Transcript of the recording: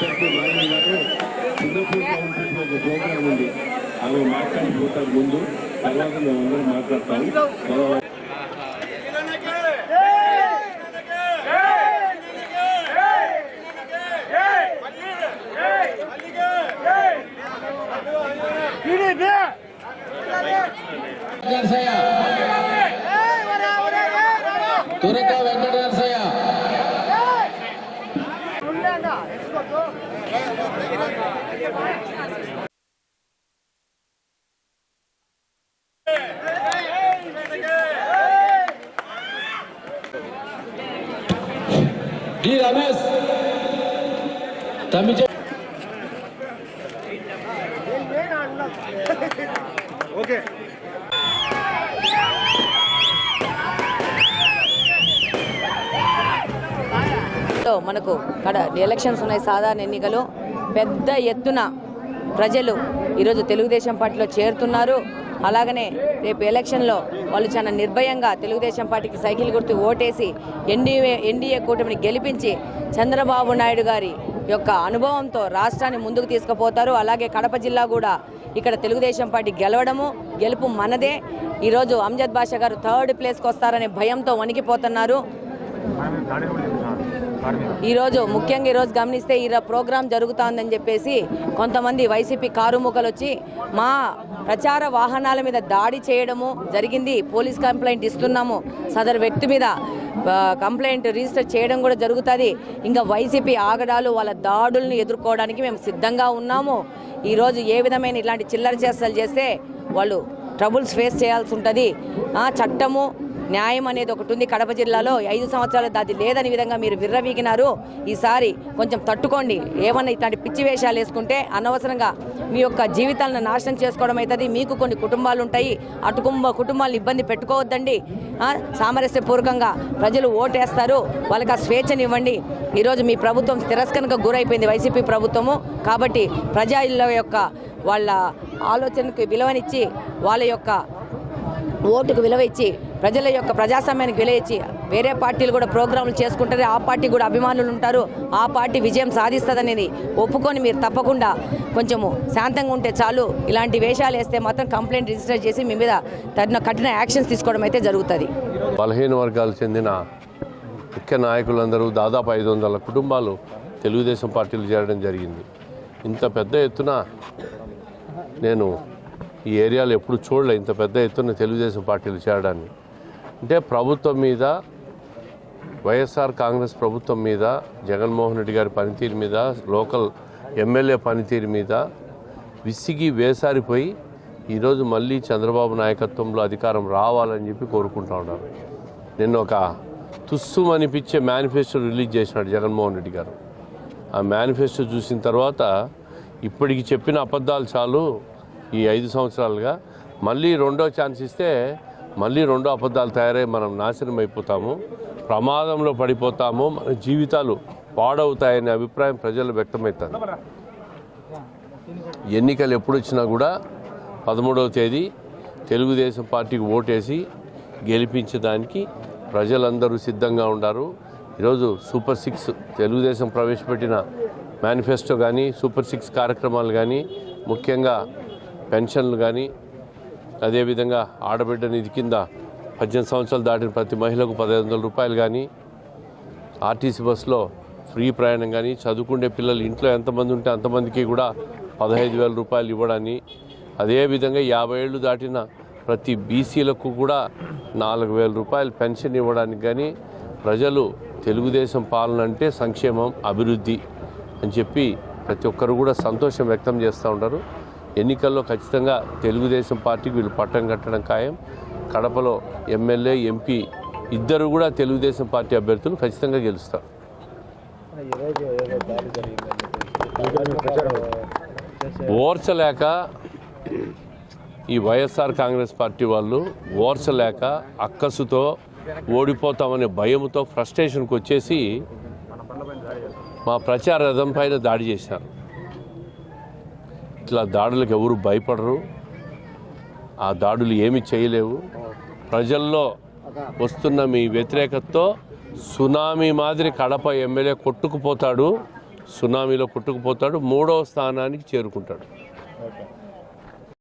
చెప్పినట్టు నారాయణ గారు సింగపూర్లో ఉంటుంది ఒక ప్రోగ్రామ్ ఉంది. డి రమేష్ మనకు కడ ఎలక్షన్స్ ఉన్నాయి సాధారణ ఎన్నికలు. పెద్ద ఎత్తున ప్రజలు ఈరోజు తెలుగుదేశం పార్టీలో చేరుతున్నారు. అలాగనే రేపు ఎలక్షన్లో వాళ్ళు చాలా నిర్భయంగా తెలుగుదేశం పార్టీకి సైకిల్ గుర్తు ఓటేసి ఎన్డీఏ ఎన్డీఏ కూటమిని గెలిపించి చంద్రబాబు నాయుడు గారి యొక్క అనుభవంతో రాష్ట్రాన్ని ముందుకు తీసుకుపోతారు. అలాగే కడప జిల్లా కూడా ఇక్కడ తెలుగుదేశం పార్టీ గెలవడము గెలుపు మనదే. ఈరోజు అంజద్ బాషా గారు థర్డ్ ప్లేస్కి వస్తారనే భయంతో వణికిపోతున్నారు. ఈరోజు ముఖ్యంగా ఈరోజు గమనిస్తే ఈ ప్రోగ్రాం జరుగుతోందని చెప్పేసి కొంతమంది వైసీపీ కారుముఖలు వచ్చి మా ప్రచార వాహనాల మీద దాడి చేయడము జరిగింది. పోలీస్ కంప్లైంట్ ఇస్తున్నాము. సదరు వ్యక్తి మీద కంప్లైంట్ రిజిస్టర్ చేయడం కూడా జరుగుతుంది. ఇంకా వైసీపీ ఆగడాలు వాళ్ళ దాడులను ఎదుర్కోవడానికి మేము సిద్ధంగా ఉన్నాము. ఈరోజు ఏ విధమైన ఇలాంటి చిల్లర చేస్తలు చేస్తే వాళ్ళు ట్రబుల్స్ ఫేస్ చేయాల్సి ఉంటుంది. ఆ, చట్టము న్యాయం అనేది ఒకటి ఉంది. కడప జిల్లాలో ఐదు సంవత్సరాలు అది లేదని విధంగా మీరు విర్రవీగినారు. ఈసారి కొంచెం తట్టుకోండి. ఏమన్నా ఇట్లాంటి పిచ్చి వేషాలు వేసుకుంటే అనవసరంగా మీ యొక్క జీవితాలను నాశనం చేసుకోవడం అవుతుంది. మీకు కొన్ని కుటుంబాలు ఉంటాయి. అటు కుటుంబ కుటుంబాలను ఇబ్బంది పెట్టుకోవద్దండి. సామరస్యపూర్వకంగా ప్రజలు ఓటేస్తారు. వాళ్ళకి ఆ స్వేచ్ఛనివ్వండి. ఈరోజు మీ ప్రభుత్వం తిరస్కరణకు గురైపోయింది వైసీపీ ప్రభుత్వము. కాబట్టి ప్రజల యొక్క వాళ్ళ ఆలోచనకు విలువనిచ్చి వాళ్ళ యొక్క ఓటుకు విలువ ఇచ్చి ప్రజల యొక్క ప్రజాస్వామ్యానికి విలువ ఇచ్చి వేరే పార్టీలు కూడా ప్రోగ్రాంలు చేసుకుంటారు. ఆ పార్టీ కూడా అభిమానులు ఉంటారు. ఆ పార్టీ విజయం సాధిస్తుందనేది ఒప్పుకొని మీరు తప్పకుండా కొంచెము శాంతంగా ఉంటే చాలు. ఇలాంటి వేషాలు వేస్తే మాత్రం కంప్లైంట్ రిజిస్టర్ చేసి మీ మీద తగిన కఠిన యాక్షన్స్ తీసుకోవడం అయితే జరుగుతుంది. బలహీన వర్గాలు చెందిన ముఖ్య నాయకులందరూ దాదాపు ఐదు వందల కుటుంబాలు తెలుగుదేశం పార్టీలు చేరడం జరిగింది. ఇంత పెద్ద ఎత్తున నేను ఈ ఏరియాలో ఎప్పుడు చూడలే ఇంత పెద్ద ఎత్తున తెలుగుదేశం పార్టీలు చేరడాన్ని. అంటే ప్రభుత్వం మీద వైఎస్ఆర్ కాంగ్రెస్ ప్రభుత్వం మీద జగన్మోహన్ రెడ్డి గారి పనితీరు మీద లోకల్ ఎమ్మెల్యే పనితీరు మీద విసిగి వేసారిపోయి ఈరోజు మళ్ళీ చంద్రబాబు నాయకత్వంలో అధికారం రావాలని చెప్పి కోరుకుంటా ఉన్నారు. నిన్న ఒక తుస్సు అనిపించే మేనిఫెస్టో రిలీజ్ చేసినాడు జగన్మోహన్ రెడ్డి గారు. ఆ మేనిఫెస్టో చూసిన తర్వాత ఇప్పటికి చెప్పిన అబద్ధాలు చాలు. ఈ ఐదు సంవత్సరాలుగా మళ్ళీ రెండో ఛాన్స్ ఇస్తే మళ్ళీ రెండో అబద్ధాలు తయారై మనం నాశనం అయిపోతాము. ప్రమాదంలో పడిపోతాము. మన జీవితాలు పాడవుతాయనే అభిప్రాయం ప్రజలు వ్యక్తమవుతారు. ఎన్నికలు ఎప్పుడు వచ్చినా కూడా పదమూడవ తేదీ తెలుగుదేశం పార్టీకి ఓటేసి గెలిపించడానికి ప్రజలందరూ సిద్ధంగా ఉన్నారు ఈరోజు సూపర్ సిక్స్ తెలుగుదేశం ప్రవేశపెట్టిన మేనిఫెస్టో కానీ సూపర్ సిక్స్ కార్యక్రమాలు కానీ ముఖ్యంగా పెన్షన్లు కానీ అదేవిధంగా ఆడబిడ్డ నిధి కింద పద్దెనిమిది సంవత్సరాలు దాటిన ప్రతి మహిళకు పదిహేను వందల రూపాయలు కానీ ఆర్టీసీ బస్సులో ఫ్రీ ప్రయాణం కానీ చదువుకునే పిల్లలు ఇంట్లో ఎంతమంది ఉంటే అంతమందికి కూడా పదహైదు వేల రూపాయలు ఇవ్వడాన్ని అదేవిధంగా యాభై ఏళ్ళు దాటిన ప్రతి బీసీలకు కూడా నాలుగు వేల రూపాయలు పెన్షన్ ఇవ్వడానికి కానీ ప్రజలు తెలుగుదేశం పాలన అంటే సంక్షేమం అభివృద్ధి అని చెప్పి ప్రతి ఒక్కరు కూడా సంతోషం వ్యక్తం చేస్తూ ఉంటారు ఎన్నికల్లో ఖచ్చితంగా తెలుగుదేశం పార్టీకి వీళ్ళు పట్టం కట్టడం ఖాయం. కడపలో ఎమ్మెల్యే ఎంపీ ఇద్దరు కూడా తెలుగుదేశం పార్టీ అభ్యర్థులు ఖచ్చితంగా గెలుస్తారు. ఓర్చలేక ఈ వైఎస్ఆర్ కాంగ్రెస్ పార్టీ వాళ్ళు ఓర్చలేక అక్కసుతో ఓడిపోతామనే భయంతో ఫ్రస్ట్రేషన్కి వచ్చేసి మా ప్రచార రథం పైన దాడి చేశారు. ఇట్లా దాడులకు ఎవరు భయపడరు. ఆ దాడులు ఏమి చేయలేవు. ప్రజల్లో వస్తున్న మీ వ్యతిరేకతతో సునామీ మాదిరి కడప ఎమ్మెల్యే కొట్టుకుపోతాడు. సునామీలో కొట్టుకుపోతాడు. మూడవ స్థానానికి చేరుకుంటాడు.